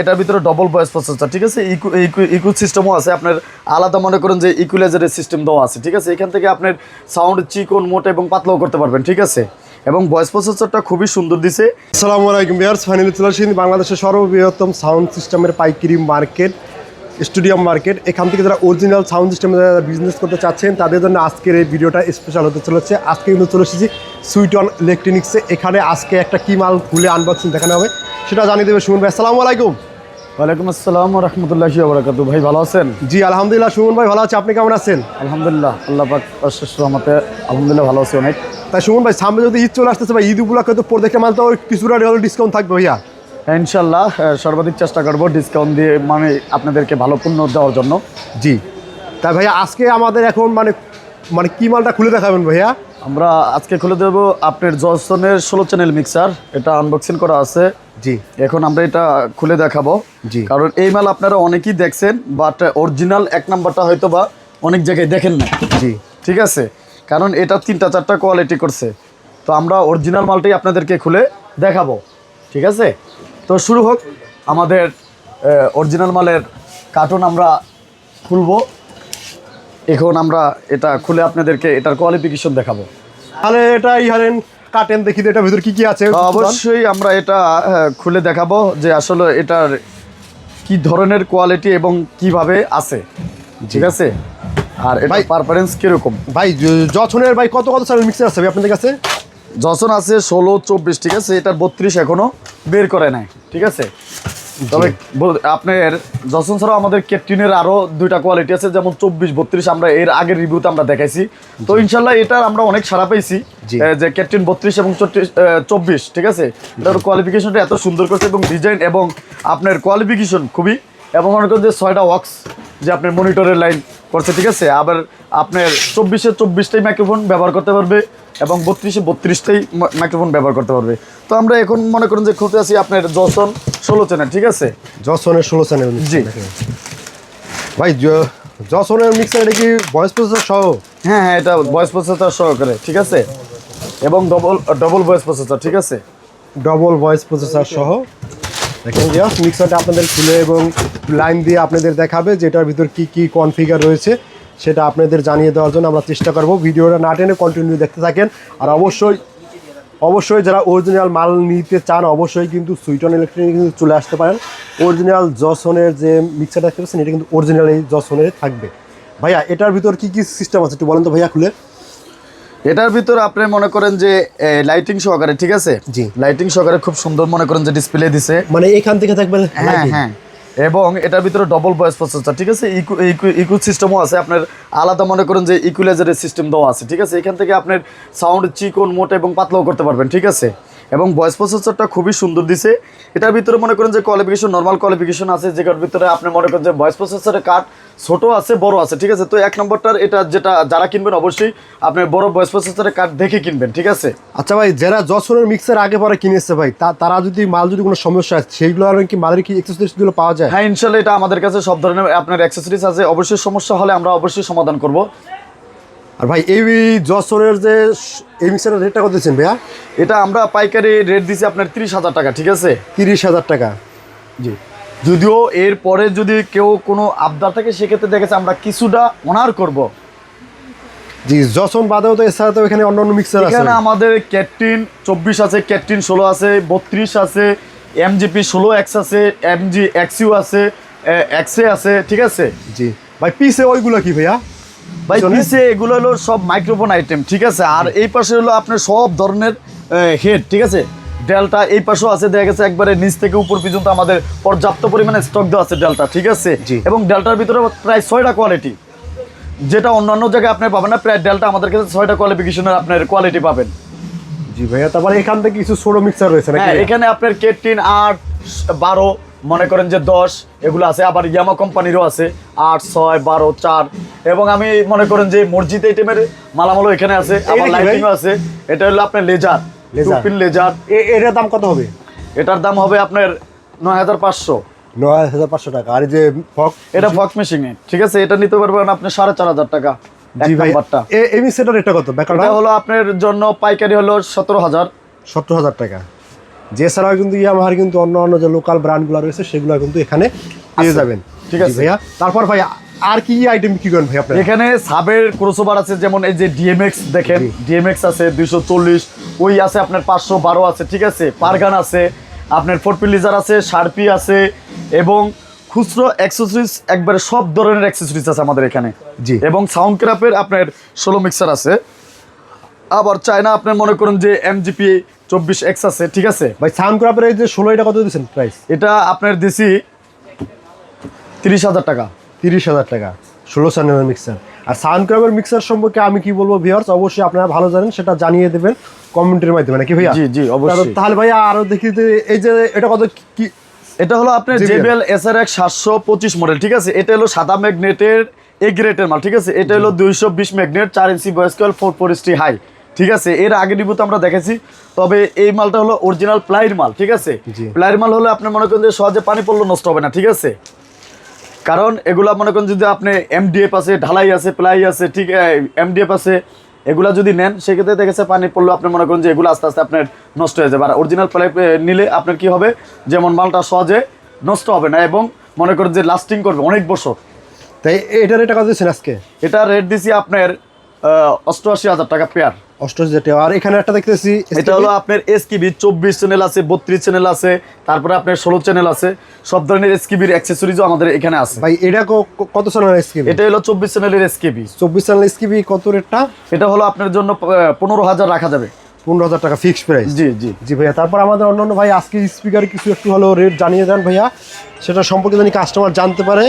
এটার ভিতরে double voice processor ঠিক আছে? ইকু ইকু সিস্টেমও আছে। আপনার আলাদা মনে করেন যে ইকুলাইজারের সিস্টেম দেওয়া আছে, ঠিক আছে? এখান থেকে আপনার সাউন্ড চিকন, মোটা এবং পাতলাও করতে পারবেন, ঠিক আছে? এবং ভয়েস প্রসেসরটা খুবই সুন্দর দিছে। আসসালামু আলাইকুম বিয়ার্স ফাইনালি চলে বাংলাদেশের সর্ববৃহত্তম সাউন্ড সিস্টেমের পাইকারি মার্কেট স্টুডিয়াম মার্কেট এখান থেকে যারা অরিজিনাল সাউন্ড সিস্টেমে যারা বিজনেস করতে চাচ্ছেন, তাদের জন্য আজকের এই ভিডিওটা স্পেশাল হতে চলেছে। আজকে কিন্তু চলে এসেছি সুইটন ইলেকট্রনিক্সে এখানে আজকে একটা কি মাল খুলে আনবক্সিং দেখানো হবে, সেটা জানিয়ে দেবে সুমন ভাই। আসসালামু আলাইকুম। ওয়ালাইকুম আসসালাম রহমতুল্লাহ বরাকাতু ভাই ভালো আছেন? জি আলহামদুলিল্লাহ সুমন ভাই ভালো আছে। আপনি কেমন আছেন? আলহামদুলিল্লাহ আল্লাহ পাক অশেষ রহমতে আলহামদুলিল্লাহ ভালো আছি অনেক। তাই সুমন ভাই সামনে যদি ঈদ চলে আসতেছে ভাই ঈদ উপলক্ষে তো প্রত্যেকটা মাল তো কিছুটা ডিসকাউন্ট থাকবে ভাইয়া। হ্যাঁ, ইনশাল্লাহ সর্বাধিক চেষ্টা করব ডিসকাউন্ট দিয়ে মানে আপনাদেরকে ভালো পণ্য দেওয়ার জন্য। জি। তাই ভাইয়া আজকে আমাদের এখন মানে মানে কি মালটা খুলে দেখাবেন ভাইয়া? আমরা আজকে খুলে দেব আপনার জনসনের ষোলো চ্যানেল মিক্সার এটা আনবক্সিং করা আছে। জি। এখন আমরা এটা খুলে দেখাবো। জি। কারণ এই মাল আপনারা অনেকেই দেখছেন বাট অরিজিনাল এক নাম্বারটা হয়তো বা অনেক জায়গায় দেখেন না জি। ঠিক আছে? কারণ এটা তিনটা চারটা কোয়ালিটি করছে। তো আমরা অরিজিনাল মালটাই আপনাদেরকে খুলে দেখাবো। ঠিক আছে? তো শুরু হোক আমাদের অরিজিনাল মালের কার্টুন আমরা খুলবো। এখন আমরা এটা খুলে আপনাদেরকে এটার কোয়ালিফিকেশন দেখাবো। তাহলে এটা ইহারেন কাটেন দেখি তো এটার ভিতর কি কি আছে। অবশ্যই আমরা এটা খুলে দেখাবো যে আসলে এটার কি ধরনের কোয়ালিটি এবং কীভাবে আছে। ঠিক আছে? আর এটা পারফারেন্স কীরকম? ভাই জছনের ভাই কত কত সালের মিক্সার আছে আপনাদের কাছে? যখন আছে ষোলো চব্বিশ ঠিক আছে? এটার বত্রিশ এখনও বের করে নাই। ঠিক আছে? তবে আপনার যশন ছাড়াও আমাদের ক্যাপটিনের আরও দুইটা কোয়ালিটি আছে যেমন চব্বিশ বত্রিশ আমরা এর আগের রিভিউতে আমরা দেখাইছি। তো ইনশাল্লাহ এটার আমরা অনেক সারা। এ, যে ক্যাপটিন বত্রিশ এবং চব্বিশ ঠিক আছে? এটার কোয়ালিফিকেশনটা এত সুন্দর করছে এবং ডিজাইন এবং আপনার কোয়ালিফিকেশন খুবই এবং মনে করেন যে ছয়টা ওয়াক্স যে আপনার মনিটরের লাইন করছে ঠিক আছে? আবার আপনার চব্বিশে চব্বিশটাই মাইক্রোফোন ব্যবহার করতে পারবে এবং বত্রিশে বত্রিশটাই মাইক্রোফোন ব্যবহার করতে পারবে। তো আমরা এখন মনে করেন যে খুলতে আছি আপনার জসন ষোলো চ্যানেল ঠিক আছে? জছনের ষোলো চ্যানেল জি। ভাই জ- জছনের মিক্সার এটা কি ভয়েস প্রসেসর সহ? হ্যাঁ হ্যাঁ এটা ভয়েস প্রসেসর সহকারে ঠিক আছে? এবং ডবল ডবল ভয়েস প্রসেসর ঠিক আছে? ডবল ভয়েস প্রসেসর সহ। দেখেন মিক্সারটা আপনাদের খুলে এবং লাইন দিয়ে আপনাদের দেখাবে যেটার ভিতর কি কি কনফিগার রয়েছে। সেটা আপনাদের জানিয়ে দেওয়ার জন্য আমরা চেষ্টা করব। ভিডিওটা না টেনে কন্টিনিউ দেখতে থাকেন। আর অবশ্যই অবশ্যই যারা অরিজিনাল মাল নিতে চান অবশ্যই কিন্তু সুইটন ইলেকট্রনিক কিন্তু চলে আসতে পারেন। অরিজিনাল জসনের যে মিক্সারটা দেখতে পাচ্ছেন এটা কিন্তু অরিজিনাল এই জসনের থাকবে। ভাইয়া এটার ভিতর কি কি সিস্টেম আছে একটু বলেন তো ভাইয়া খুলে। এটার ভিতর আপনি মনে করেন যে লাইটিং সহকারে ঠিক আছে? জি। লাইটিং সহকারে খুব সুন্দর মনে করেন যে ডিসপ্লে দিছে। মানে এখান থেকে থাকবে হ্যাঁ হ্যাঁ। এবং এটার ভিতরে ডবল ভয়েস প্রসেসর ঠিক আছে? ইকু ইকু ইকু সিস্টেমও আছে। আপনার আলাদা মনে করেন যে ইকুলাইজারের সিস্টেম দেওয়া আছে, ঠিক আছে? এখান থেকে আপনার সাউন্ড চিকন, মোটা এবং পাতলাও করতে পারবেন, ঠিক আছে? এবং ভয়েস প্রসেসরটা খুবই সুন্দর দিছে। এটার ভিতরে মনে করেন যে কোয়ালিফিকেশন নর্মাল কোয়ালিফিকেশন আছে যেটার ভিতরে আপনি মনে করেন যে ভয়েস প্রসেসরের কার্ড ছোট আছে বড় আছে ঠিক আছে? তো এক নম্বরটার এটা যেটা যারা কিনবেন অবশ্যই আপনি বড় ভয়েস প্রসেসরের কার্ড দেখে কিনবেন ঠিক আছে? আচ্ছা ভাই যারা যশোরের মিক্সার আগে পরে কিনেছে ভাই তারা যদি মাল যদি কোনো সমস্যা আছে সেইগুলো আর কি মালের কি এক্সেসরিজগুলো পাওয়া যায়? হ্যাঁ ইনশাল্লাহ এটা আমাদের কাছে সব ধরনের আপনার অ্যাক্সেসরিজ আছে। অবশ্যই সমস্যা হলে আমরা অবশ্যই সমাধান করব। আর ভাই এই জশোরের যে এই মিক্সারের রেটটা কত দিচ্ছেন ভাইয়া? এটা আমরা পাইকারি রেট দিছি আপনার তিরিশ হাজার টাকা ঠিক আছে? তিরিশ হাজার টাকা। জি। যদিও এর পরে যদি কেউ কোনো আবদার থাকে সেক্ষেত্রে দেখেছে আমরা কিছুটা অনার করব। জি যশোর বাদেও তো এছাড়া তো এখানে অন্য অন্য মিক্সার আছে। এখানে আমাদের ক্যাটটিন চব্বিশ আছে ক্যাটটিন ষোলো আছে বত্রিশ আছে এমজিপি ষোলো এক্স আছে এমজি এক্সইউ আছে এক্সে আছে ঠিক আছে? জি। ভাই পিসে ওইগুলো কি ভাইয়া? ভাই? পিছে এগুলো হলো সব মাইক্রোফোন আইটেম ঠিক আছে? আর এই পাশে হলো আপনার সব ধরনের হেড ঠিক আছে? ডেলটা এই পাশেও আছে দেখা গেছে একবারে নিচ থেকে উপর পর্যন্ত আমাদের পর্যাপ্ত পরিমাণে স্টক দেওয়া আছে ডেলটা ঠিক আছে। এবং ডেলটার ভিতরে প্রায় ছয়টা কোয়ালিটি যেটা অন্যান্য জায়গায় আপনি পাবেন না প্রায় ডেলটা আমাদের কাছে ছয়টা কোয়ালিফিকেশনের আপনার কোয়ালিটি পাবেন। জি ভাইয়া তারপরে এখান থেকে কিছু ছোট মিক্সার রয়েছে হ্যাঁ এখানে আপনার কেটিন আট বারো মনে করেন যে দশ এগুলো আছে আবার ইয়ামা কোম্পানিরও আছে আট ছয় বারো চার এবং আমি মনে করেন যে মসজিদ আইটেমের মালামালও এখানে আছে আবার লাইটিংও আছে। এটা হলো আপনার লেজার লেজার। এ- এটার দাম কত হবে? এটার দাম হবে আপনার নয় হাজার পাঁচশো। নয় হাজার পাঁচশো টাকা। আর এই যে ফক এটা ফক মেশিনে ঠিক আছে? এটা নিতে পারবেন আপনি সাড়ে চার হাজার টাকা জি ভাই। এই কত? হলো আপনার জন্য পাইকারি হলো সতেরো হাজার। সত্তর হাজার টাকা। যেছাড়াও কিন্তু ইয়ামাহার কিন্তু অন্য অন্য যে লোকাল ব্র্যান্ডগুলো রয়েছে সেগুলো কিন্তু এখানে পেয়ে যাবেন। ঠিক আছে। ভাইয়া তারপর ভাই আর কি আইটেম কি করেন ভাই আপনার? এখানে সাবের ক্রসওভার আছে যেমন এই যে ডিএমএক্স দেখেন ডিএমএক্স আছে দুইশো চল্লিশ ওই আছে আপনার পাঁচশো বারো আছে ঠিক আছে? পারগান আছে আপনার ফোরপিলিজার আছে শার্পি আছে এবং খুচরো অ্যাক্সেসরিজ একবারে সব ধরনের অ্যাক্সেসরিজ আছে আমাদের এখানে। জি। এবং সাউন্ড ক্রাফের আপনার ষোলো মিক্সার আছে। আবার চায়না আপনার মনে করুন যে এমজিপি চব্বিশ এক্স আছে ঠিক আছে? ভাই সাউন্ড ক্রাপের এই যে ষোলো এটা কত দিচ্ছেন প্রাইস এটা আপনার দিছি তিরিশ হাজার টাকা। তিরিশ হাজার টাকা। ষোলো চ্যানেলের মিক্সার আর সাউন্ড ক্রাবের মিক্সার সম্পর্কে আমি কি বলব ভিউয়ার্স অবশ্যই আপনারা ভালো জানেন সেটা জানিয়ে দেবেন কমেন্টের মাধ্যমে নাকি ভাইয়া? জি, জি, অবশ্যই। তাহলে ভাইয়া আরও দেখি যে এই যে এটা কত কি এটা হলো আপনার জেবিএল এস আর এক সাতশো পঁচিশ মডেল ঠিক আছে? এটা হলো সাদা ম্যাগনেটের এ গ্রেটের মাল ঠিক আছে? এটা হলো দুইশো বিশ ম্যাগনেট চার ইঞ্চি বয়স্কল ফোর ফোর হাই ঠিক আছে? এর আগে ডিবুতে আমরা দেখেছি। তবে এই মালটা হলো অরিজিনাল প্লাইর মাল ঠিক আছে? জি। প্লাইর মাল হলে আপনি মনে করেন যে সহজে পানি পড়লে নষ্ট হবে না ঠিক আছে? কারণ এগুলা মনে করেন যদি আপনি এমডিএফ আছে ঢালাই আছে প্লাই আছে ঠিক এমডিএফ আছে এগুলা যদি নেন সেক্ষেত্রে দেখেছে পানি পড়লে আপনি মনে করেন যে এগুলো আস্তে আস্তে আপনার নষ্ট হয়ে যাবে। আর অরিজিনাল প্লাই নিলে আপনার কি হবে? যেমন মালটা সহজে নষ্ট হবে না এবং মনে করেন যে লাস্টিং করবে অনেক বছর। তাই এটার এটা কত দিচ্ছেন আজকে? এটা রেট দিছি আপনার অষ্টআশি হাজার টাকা পেয়ার অষ্টআশি আর এখানে একটা দেখতেছি এটা হলো আপনার এসকিবি চব্বিশ চ্যানেল আছে বত্রিশ চ্যানেল আছে তারপরে আপনার ষোলো চ্যানেল আছে। সব ধরনের এসকিবির অ্যাক্সেসরিজও আমাদের এখানে আছে। ভাই এটা কত চ্যানেলের স্কিবি এটা হলো চব্বিশ চ্যানেলের এসকিবি চব্বিশ চ্যানেল কত রেটটা? এটা হলো আপনার জন্য পনেরো হাজার রাখা যাবে। পনেরো হাজার টাকা ফিক্সড প্রাইস জি জি। জি ভাইয়া তারপর আমাদের অন্যান্য ভাই আজকে স্পিকার কিছু একটু হলো রেট জানিয়ে দেন ভাইয়া। সেটা সম্পর্কে জানি কাস্টমার জানতে পারে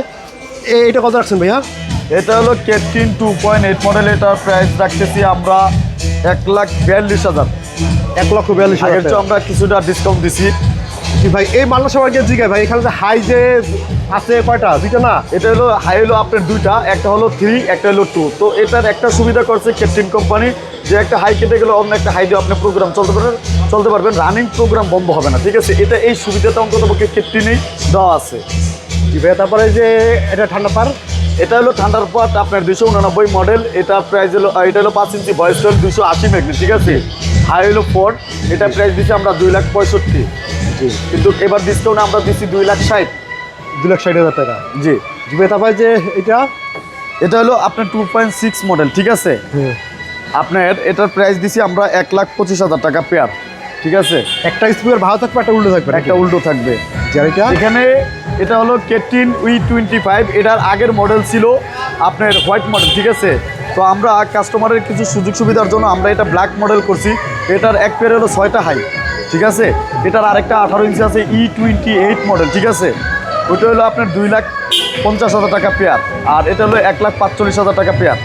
এটা কত রাখছেন ভাইয়া? এটা হলো কেটিন টু পয়েন্ট এইট মডেল এটার প্রাইস রাখতেছি আমরা এক লাখ বিয়াল্লিশ হাজার। এক লক্ষ বিয়াল্লিশ হাজার। আমরা কিছুটা ডিসকাউন্ট দিছি। ভাই এই মালটা সবাইকে জিগায় ভাই এখানে যে হাই যে আছে কয়টা? দুইটা না? এটা হলো হাই হলো আপনার দুইটা একটা হলো থ্রি একটা হলো টু তো এটার একটা সুবিধা করছে ক্যাপ্টেন কোম্পানি যে একটা হাই কেটে গেলে অন্য একটা হাই দিয়ে আপনি প্রোগ্রাম চলতে পারবেন চলতে পারবেন। রানিং প্রোগ্রাম বন্ধ হবে না ঠিক আছে? এটা এই সুবিধাটা অন্তত পক্ষে ক্যাপ্টেনেই দেওয়া আছে। জি ভাইয়া তারপরে যে এটা ঠান্ডা পার? এটা হলো ঠান্ডার পাট আপনার দুশো উনানব্বই মডেল এটা প্রাইস হলো এটা হলো পাঁচ ইঞ্চি বয়স হল দুশো আশি ম্যাগনেট ঠিক আছে? হাই হলো ফোর এটা প্রাইস দিচ্ছি আমরা দুই লাখ পঁয়ষট্টি। কিন্তু এবার ডিসকাউন্ট আমরা দিচ্ছি দুই লাখ ষাট। দুই লাখ ষাট হাজার টাকা। জি। তারপরে যে এটা? এটা হলো আপনার টু পয়েন্ট সিক্স মডেল ঠিক আছে? আপনার এটার প্রাইস দিছি আমরা এক লাখ পঁচিশ হাজার টাকা পেয়ার ঠিক আছে? একটা স্পিকার ভালো থাকবে একটা উল্টো থাকবে একটা উল্টো থাকবে। এখানে এটা হলো কেটিন উই টোয়েন্টি ফাইভ এটার আগের মডেল ছিল আপনার হোয়াইট মডেল ঠিক আছে? তো আমরা কাস্টমারের কিছু সুযোগ সুবিধার জন্য আমরা এটা ব্ল্যাক মডেল করছি। এটার এক পেয়ার হলো ছয়টা হাই ঠিক আছে? এটার আরেকটা আঠারো ইঞ্চি আছে ই টোয়েন্টি এইট মডেল ঠিক আছে? ওইটা হলো আপনার দুই লাখ পঞ্চাশ হাজার টাকা পেয়ার আর এটা হলো এক লাখ পাঁচচল্লিশ হাজার টাকা পেয়ার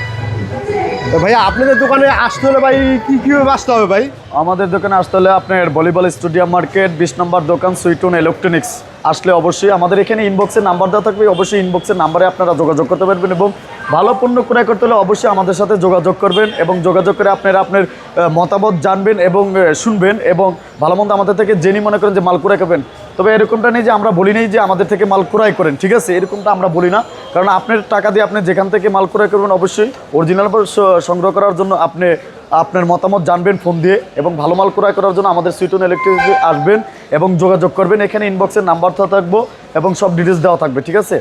তো ভাইয়া আপনাদের দোকানে আসতে হলে ভাই কী কীভাবে আসতে হবে ভাই? আমাদের দোকানে আসতে হলে আপনার ভলিবল স্টেডিয়াম মার্কেট বিশ নম্বর দোকান সুইটন ইলেকট্রনিক্স আসলে অবশ্যই আমাদের এখানে ইনবক্সের নাম্বার দেওয়া থাকবে। অবশ্যই ইনবক্সের নাম্বারে আপনারা যোগাযোগ করতে পারবেন এবং ভালো পণ্য ক্রয় করতে হলে অবশ্যই আমাদের সাথে যোগাযোগ করবেন এবং যোগাযোগ করে আপনারা আপনার মতামত জানবেন এবং শুনবেন এবং ভালো মন্দ আমাদের থেকে জেনে মনে করেন যে মাল ক্রয় করবেন। তবে এরকমটা নেই যে আমরা বলি নেই যে আমাদের থেকে মাল ক্রয় করেন, ঠিক আছে? এরকমটা আমরা বলি না। কারণ আপনার টাকা দিয়ে আপনি যেখান থেকে মাল ক্রয় করবেন, অবশ্যই অরিজিনাল সংগ্রহ করার জন্য আপনি আপনার মতামত জানবেন ফোন দিয়ে এবং ভালো মাল ক্রয় করার জন্য আমাদের সুইটন ইলেকট্রিক আসবেন এবং যোগাযোগ করবেন। এখানে ইনবক্সের নাম্বার দেওয়া থাকব এবং সব ডিটেলস দেওয়া থাকবে ঠিক আছে?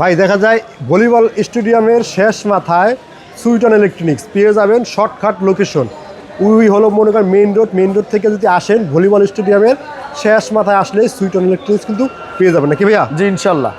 ভাই দেখা যায় ভলিবল স্টেডিয়ামের শেষ মাথায় সুইটন ইলেকট্রনিক্স পেয়ে যাবেন শর্টকাট লোকেশন উই হলো মনে করেন মেইন রোড মেইন রোড থেকে যদি আসেন ভলিবল স্টেডিয়ামের শেষ মাথায় আসলে সুইটন ইলেকট্রনিক্স কিন্তু পেয়ে যাবেন। নাকি ভাইয়া? জি ইনশাল্লাহ।